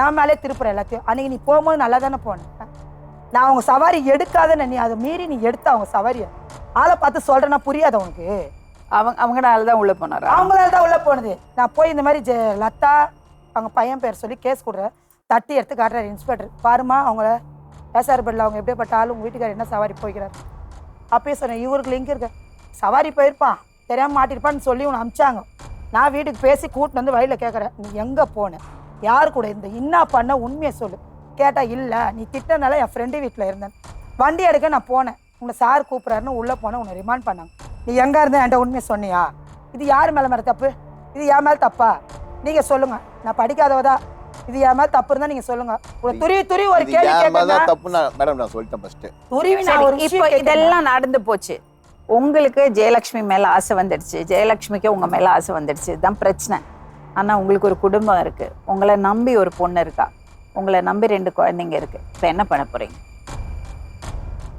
என் மேலே திருப்புற எல்லாத்தையும். அன்னைக்கு நீ போகும்போது நல்லா தானே போனேன் நான் அவங்க சவாரி எடுக்காதன்னு நீ அதை மீறி நீ எடுத்த அவங்க சவாரியை. ஆளை பார்த்து சொல்கிறேன்னா புரியாது உனக்கு? அவங்க அவங்கனால தான் உள்ள போனாரா? அவங்களால தான் உள்ள போனது. நான் போய் இந்த மாதிரி ஜெ லதா அவங்க பையன் பேர் சொல்லி கேஸ் கொடுறேன். தட்டி எடுத்து காட்டுறாரு இன்ஸ்பெக்டர் பாருமா அவங்கள ஏசார்பேட்டில் அவங்க எப்படிப்பட்ட ஆள் உங்கள் வீட்டுக்காரர் என்ன சவாரி போய்க்கிறார்? அப்பயே சொன்னேன் இவருக்கு லிங்க் இருக்கு. சவாரி போயிருப்பான். தெரியாமல் மாட்டிருப்பான்னு சொல்லி உன்னை அமிச்சாங்க. நான் வீட்டுக்கு பேசி கூட்டின்னு வந்து வழியில் கேட்குறேன் நீ எங்கே போன? யார் கூட இந்த இன்னா பண்ண உண்மையை சொல்லு. கேட்டா இல்லை நீ திட்டனால என் ஃப்ரெண்டு வீட்டில் இருந்தேன். வண்டி எடுக்க நான் போனேன். உன்னை சார் கூப்பிட்றாருன்னு உள்ளே போனேன். உன்னை ரிமாண்ட் பண்ணாங்க. நீ எங்கே இருந்த? என்கிட்ட உண்மையை சொன்னியா? இது யார் மேலே மேலே தப்பு? இது என் மேலே தப்பா? நீங்கள் சொல்லுங்க. நான் படிக்காதவதா இது என் மேலே தப்பு இருந்தால் நீங்கள் சொல்லுங்க. உங்களை துருவி துருவி ஒரு கேள்வி என் மேல கேட்கறதா தான் தப்பு நான் மேடம் நான் சொல்லிட்டேன் ஃபர்ஸ்ட் துருவி நான் சரி, ஒரு இப்போ. இதெல்லாம் நடந்து போச்சு. உங்களுக்கு ஜெயலட்சுமி மேல ஆசை வந்துடுச்சு. ஜெயலட்சுமிக்கு உங்க மேல ஆசை வந்துடுச்சு. இதுதான் பிரச்சனை. ஆனால் உங்களுக்கு ஒரு குடும்பம் இருக்குது உங்களை நம்பி ஒரு பொண்ணு இருக்கா? உங்களை நம்பி ரெண்டு குழந்தைங்க இருக்குது இப்போ என்ன பண்ண போகிறீங்க